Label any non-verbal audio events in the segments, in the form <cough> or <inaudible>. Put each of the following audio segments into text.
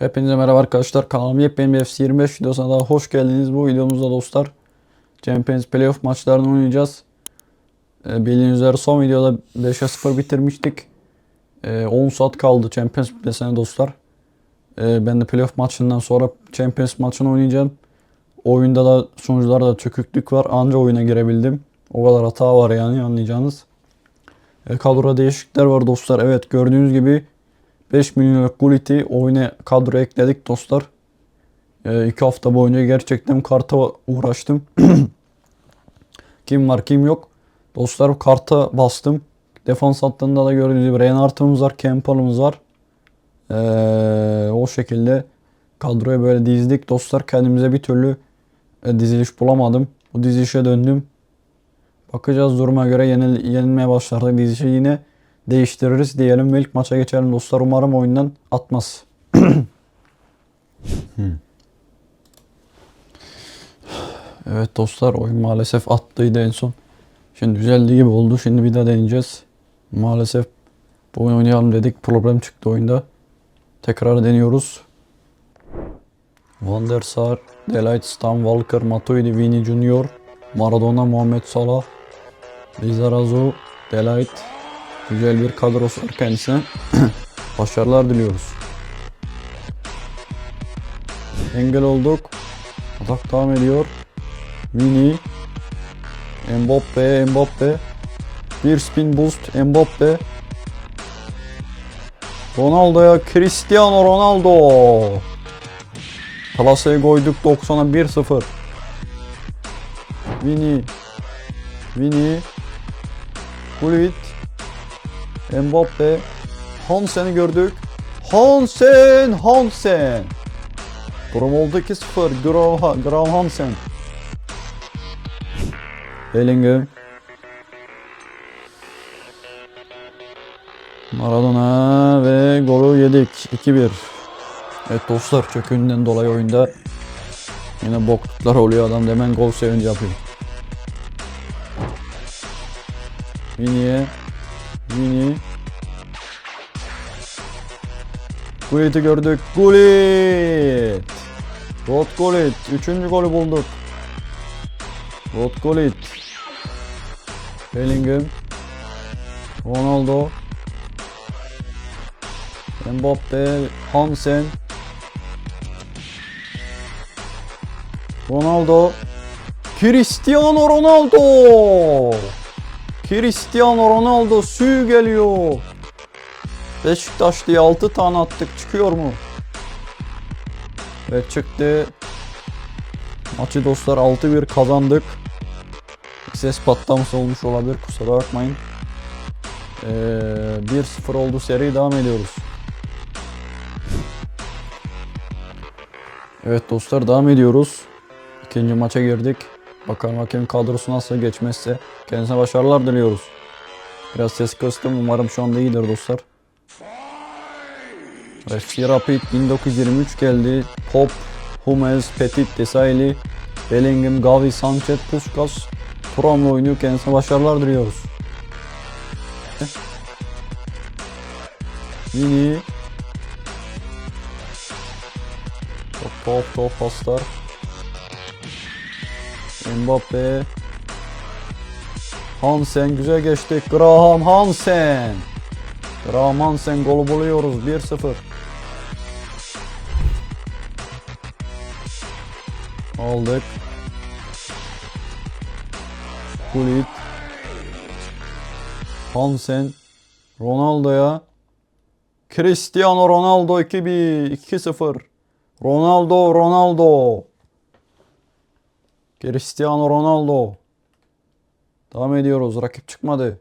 Hepinize merhaba arkadaşlar. Kanalıma yepyeni bir FC 25 videosuna daha hoş geldiniz. Bu videomuzda dostlar Champions Playoff maçlarını oynayacağız. Ee, bildiğiniz üzere son videoda 5'e 0 bitirmiştik. Ee, 10 saat kaldı Champions bitmesine dostlar. Ee, ben de playoff maçından sonra Champions maçını oynayacağım. Oyunda da sonuçlarda çöküklük var. Anca oyuna girebildim. O kadar hata var yani anlayacağınız. E, kadroda değişiklikler var dostlar. Evet gördüğünüz gibi 5 milyonluk Gulit'i oyuna kadro ekledik dostlar. 2 hafta boyunca gerçekten karta uğraştım. <clears throat> kim var kim yok. Dostlar karta bastım. Defans hattında da gördüğünüz gibi Reinhardt'ımız var, Campbell'ımız var. Ee, o şekilde kadroya böyle dizdik. Dostlar kendimize bir türlü e, diziliş bulamadım. Bu dizilişe döndüm. Bakacağız duruma göre yenil, yenilmeye başlarsak dizilişi yine değiştiririz diyelim ve ilk maça geçelim dostlar. Umarım oyundan atmaz. <clears throat> evet dostlar oyun maalesef attıydı en son. Şimdi düzeldiği gibi oldu. Şimdi bir daha deneyeceğiz. Maalesef bu oyun oynayalım dedik. Problem çıktı oyunda. Tekrar deniyoruz. Van der Sar, Delight, Stan, Walker, Matuidi, Vini Junior, Maradona, Muhammed Salah, Lizarazu, Delight. Güzel bir kadrosu var kendisine. <clears throat> Başarılar diliyoruz. Engel olduk. Atak devam ediyor. Vini. Mbappe, Mbappe. Bir spin boost Mbappe. Ronaldo'ya Cristiano Ronaldo. Palasya'yı koyduk 90'a 1-0. Vini. Vini. Gullit. Mbappe. Hansen'i gördük. Hansen! Hansen! Durum oldu 2-0. Graham, Graham Hansen. Bellingham. Maradona ve golü yedik. 2-1. Evet dostlar çöküğünden dolayı oyunda yine bokluklar oluyor. Adam hemen gol sevinci yapıyor. Vini'ye Vini Gullit'i gördük. Gullit! Rod Gullit. Üçüncü golü bulduk. Rod Gullit. Bellingham. Ronaldo. Mbappe. Hansen. Ronaldo. Cristiano Ronaldo. Cristiano Ronaldo suyu geliyor. Beşiktaş diye 6 tane attık. Çıkıyor mu? Ve çıktı. Maçı dostlar 6-1 kazandık. Ses patlaması olmuş olabilir. Kusura bakmayın. Ee, 1-0 oldu seri. Devam ediyoruz. Evet dostlar devam ediyoruz. İkinci maça girdik. Bakalım hakem kadrosu nasıl geçmezse. Kendisine başarılar diliyoruz. Biraz ses kıstım. Umarım şu anda iyidir dostlar. FC Rapid 1923 geldi. Pop, Hummels, Petit, Desailly, Bellingham, Gavi, Sanchez, Puskas, Turam'la oynuyor. Kendisine başarılar diliyoruz. Vini. Top top top paslar. Mbappe. Hansen güzel geçtik. Graham Hansen. Graham Hansen golü buluyoruz 1-0. Aldık. Gullit. Hansen. Ronaldo'ya. Cristiano Ronaldo 2-1. 2-0. Ronaldo Ronaldo. Cristiano Ronaldo. Devam ediyoruz. Rakip çıkmadı.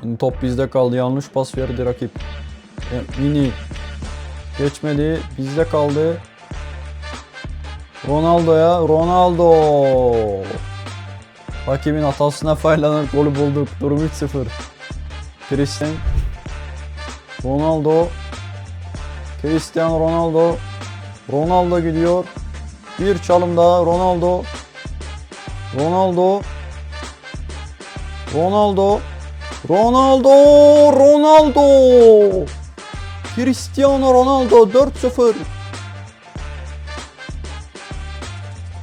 Şimdi top bizde kaldı. Yanlış pas verdi rakip. E, Mini. Geçmedi. Bizde kaldı. Ronaldo'ya. Ronaldo. Rakibin hatasına faydalanıp golü bulduk. Durum 3-0. Cristiano. Ronaldo. Cristiano Ronaldo. Ronaldo gidiyor. Bir çalım daha Ronaldo. Ronaldo. Ronaldo. Ronaldo. Ronaldo. Cristiano Ronaldo 4-0.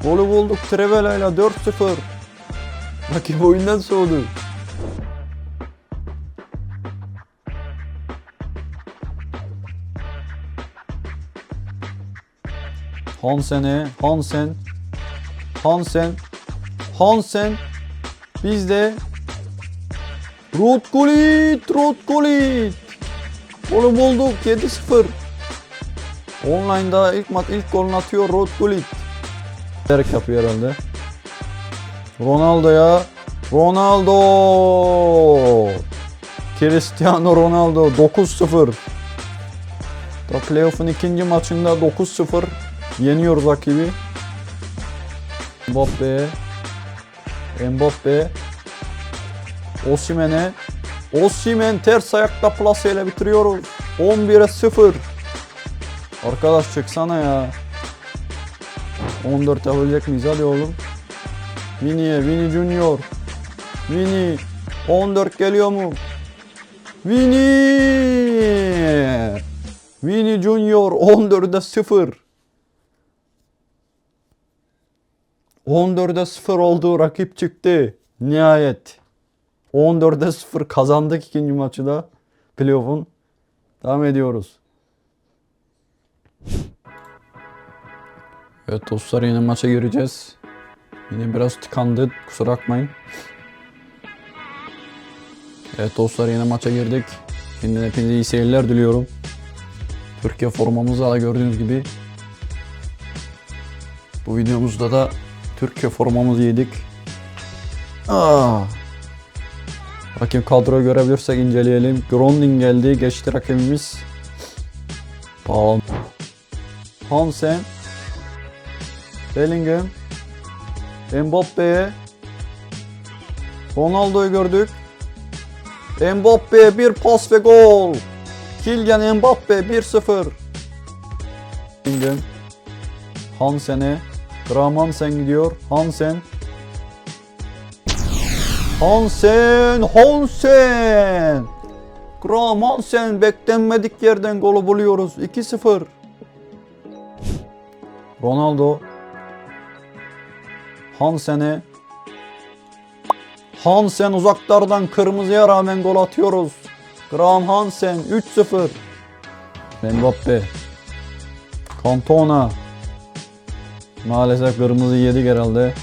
Golü bulduk Trevela ile 4-0. Rakip oyundan soğudu. Hansen'e, Hansen, Hansen, Hansen, bizde Ruth Gullit, Ruth Gullit. Golü bulduk 7-0. Online'da ilk maç ilk golünü atıyor Ruth Gullit. Derek yapıyor herhalde. Ronaldo'ya Ronaldo Cristiano Ronaldo 9-0 da playoff'un ikinci maçında 9-0 yeniyoruz rakibi. Mbappe Mbappe Osimhen'e Osimhen ters ayakta plaseyle bitiriyoruz. 11'e 0. Arkadaş çıksana ya. 14 yapabilecek miyiz? Hadi oğlum. Vini'ye, Vini Junior. Vini. 14 geliyor mu? Vini. Vini Junior 14'e 0. 14'e 0 oldu. Rakip çıktı. Nihayet. 14'e 0 kazandık ikinci maçı da. Playoff'un. Devam ediyoruz. Evet dostlar yine maça gireceğiz. Yine biraz tıkandı. Kusura bakmayın. Evet dostlar yine maça girdik. Şimdiden hepinize iyi seyirler diliyorum. Türkiye formamızla da gördüğünüz gibi. Bu videomuzda da Türkiye formamızı yedik. Aa. Bakayım kadroyu görebilirsek inceleyelim. Grondin geldi. Geçti rakibimiz. Paul. Hansen. Bellingham. Mbappe'ye. Ronaldo'yu gördük. Mbappe bir pas ve gol. Kylian Mbappe 1-0. Bellingham. Hansen'e. Graham Hansen gidiyor. Hansen. Hansen, Hansen. Graham Hansen beklenmedik yerden golü buluyoruz. 2-0. Ronaldo. Hansen'e. Hansen uzaklardan kırmızıya rağmen gol atıyoruz. Graham Hansen 3-0. Mbappe. Cantona. Maalesef kırmızı yedik herhalde.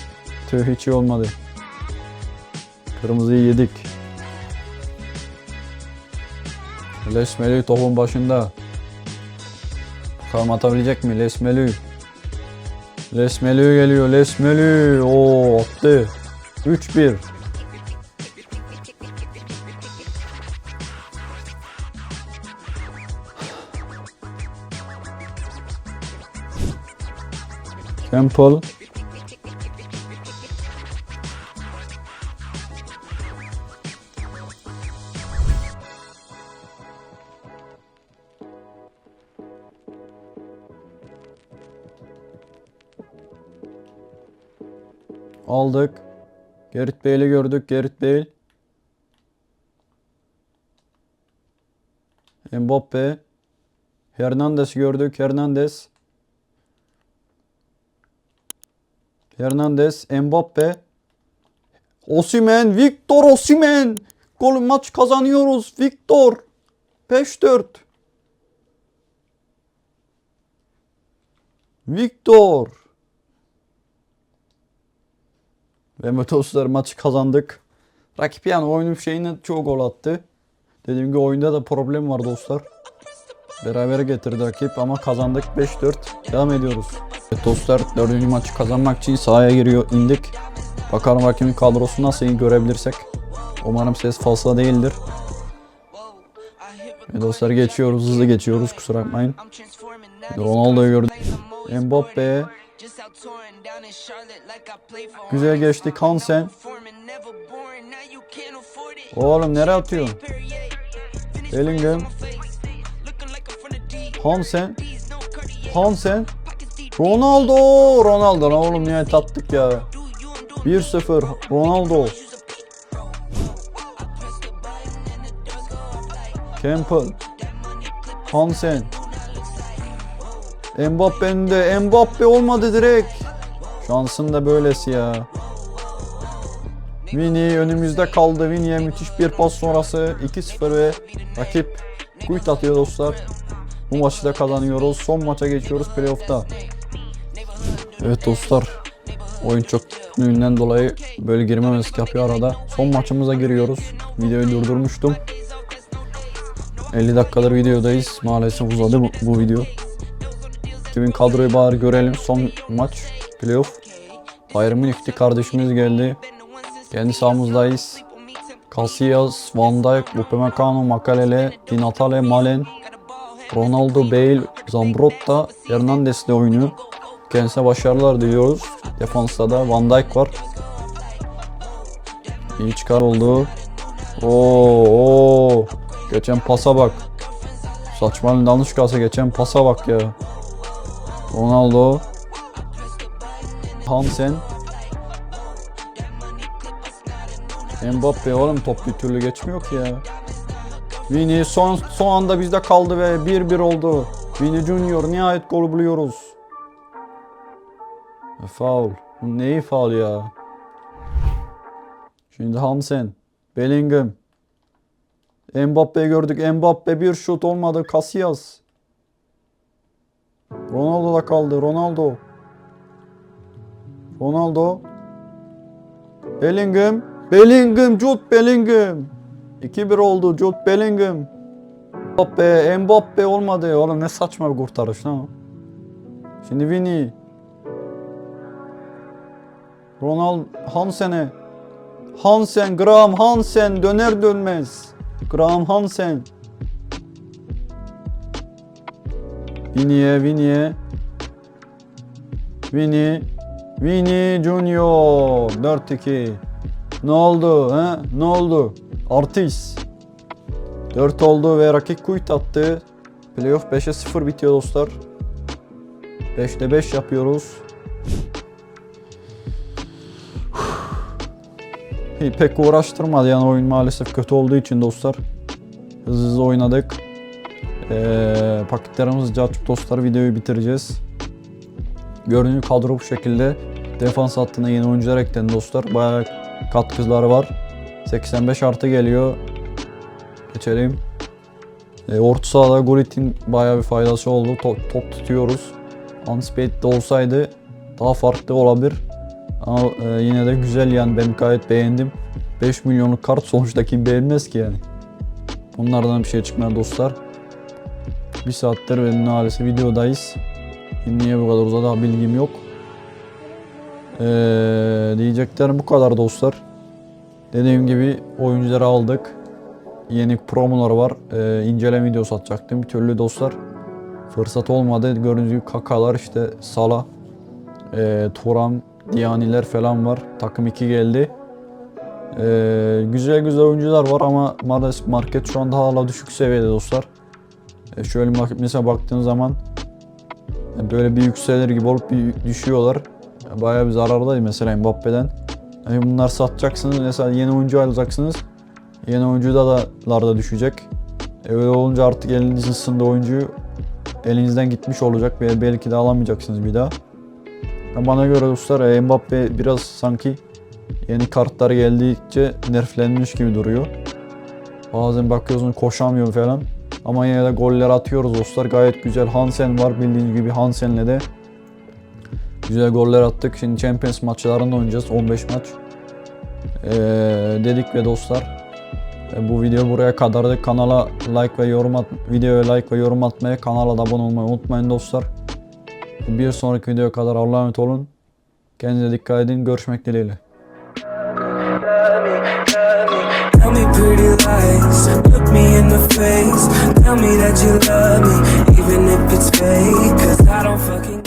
Tüh hiç iyi olmadı. Kırmızıyı yedik. Lesmeli topun başında. Bakalım atabilecek mi Lesmeli? Lesmeli geliyor Lesmeli. Oo attı. 3-1. Campbell. Aldık. Gerrit Bale'i gördük. Gerrit Bale. Mbappe. Hernandez gördük. Hernandez. Hernandez. Mbappe. Osimhen. Victor Osimhen. Gol maç kazanıyoruz. Victor. 5-4. Victor. Ve Metoslar maçı kazandık. Rakip yani oyunun şeyine çoğu gol attı. Dediğim gibi oyunda da problem var dostlar. Beraber getirdi rakip ama kazandık 5-4. Devam ediyoruz. Evet dostlar dördüncü maçı kazanmak için sahaya giriyor indik. Bakalım rakibin kadrosu nasıl iyi görebilirsek. Umarım ses fazla değildir. Ve dostlar geçiyoruz hızlı geçiyoruz kusura bakmayın. Ronaldo'yu gördük. Mbappe. Güzel geçti Hansen. Oğlum nereye atıyorsun? Bellingham. Hansen. Hansen. Ronaldo. Ronaldo. Lan Oğlum niye tattık ya. 1-0. Ronaldo. Campbell. Hansen. Mbappe'nin de Mbappe olmadı direkt. Şansın da böylesi ya. Vini önümüzde kaldı. Vini'ye müthiş bir pas sonrası 2-0 ve rakip kuyut atıyor dostlar. Bu maçı da kazanıyoruz. Son maça geçiyoruz playoff'ta. Evet dostlar. Oyun çok ünlüğünden dolayı böyle girmemezlik yapıyor arada. Son maçımıza giriyoruz. Videoyu durdurmuştum. 50 dakikadır videodayız. Maalesef uzadı bu, bu video. Kimin kadroyu bari görelim. Son maç playoff. Bayern Münih'ti kardeşimiz geldi. Kendi sahamızdayız. Casillas, Van Dijk, Upamecano, Makalele, Di Natale, Malen, Ronaldo, Bale, Zambrotta, Hernandez'le oynuyor. Kendisine başarılar diliyoruz. Defansta da Van Dijk var. İyi çıkar oldu. Oo, oo. Geçen pasa bak. Saçmalığın yanlış kalsa geçen pasa bak ya. Ronaldo. Hansen. Mbappe oğlum top bir türlü geçmiyor ki ya. Vini son son anda bizde kaldı ve 1-1 oldu. Vini Junior nihayet gol buluyoruz. E, Foul. Bu neyi foul ya? Şimdi Hansen. Bellingham. Mbappe'yi gördük. Mbappe bir şut olmadı. Casillas. Ronaldo da kaldı. Ronaldo. Ronaldo. Bellingham. Bellingham. Jude Bellingham. 2-1 oldu. Jude Bellingham. Mbappe. Mbappe olmadı. Oğlum ne saçma bir kurtarış lan. Şimdi Vini. Ronald Hansen'e. Hansen, Graham Hansen döner dönmez. Graham Hansen. Vini'ye, Vini'ye. Vini. Vini Junior. 4-2. Ne oldu? He? Ne oldu? Artist. 4 oldu ve rakip kuyut attı. Playoff 5'e 0 bitiyor dostlar. 5'te 5 yapıyoruz. Pek uğraştırmadı yani oyun maalesef kötü olduğu için dostlar. Hızlı hızlı oynadık. Ee, paketlerimizi açıp dostlar videoyu bitireceğiz. Gördüğünüz kadro bu şekilde. Defans hattına yeni oyuncular eklendi dostlar. Bayağı katkıları var. 85 artı geliyor. Geçelim. E, orta sahada Gullit'in bayağı bir faydası oldu. Top, top tutuyoruz. Unspade de olsaydı daha farklı olabilir. Ama e, yine de güzel yani ben gayet beğendim. 5 milyonluk kart sonuçta kim beğenmez ki yani. Bunlardan bir şey çıkmadı dostlar. Bir saattir ve maalesef videodayız. Niye bu kadar uzadı bilgim yok. Ee, diyeceklerim bu kadar dostlar. Dediğim gibi oyuncuları aldık. Yeni promolar var. Ee, inceleme videosu atacaktım. Bir türlü dostlar fırsat olmadı. Gördüğünüz gibi kakalar işte Sala, e, Turam, Diyaniler falan var. Takım 2 geldi. Ee, güzel güzel oyuncular var ama maalesef market şu anda hala düşük seviyede dostlar. Ee, şöyle mesela baktığın zaman e, böyle bir yükselir gibi olup bir düşüyorlar. E, Bayağı bir zarardayız mesela Mbappe'den. Yani bunlar satacaksınız mesela yeni oyuncu alacaksınız. Yeni oyuncu da da düşecek. E, öyle olunca artık elinizin ısındığı oyuncuyu elinizden gitmiş olacak ve belki de alamayacaksınız bir daha. Bana göre dostlar e, Mbappe biraz sanki yeni kartlar geldikçe nerflenmiş gibi duruyor. Bazen bakıyorsunuz koşamıyor falan. Ama yine de goller atıyoruz dostlar. Gayet güzel. Hansen var bildiğiniz gibi Hansen'le de güzel goller attık. Şimdi Champions maçlarında oynayacağız. 15 maç. Ee, dedik ve dostlar e, bu video buraya kadardı. Kanala like ve yorum at videoya like ve yorum atmayı, kanala da abone olmayı unutmayın dostlar. Bir sonraki videoya kadar Allah'a emanet olun. Kendinize dikkat edin. Görüşmek dileğiyle. Tell me pretty lies, look me in the face. Tell me that you love me, even if it's fake. Cause I don't fucking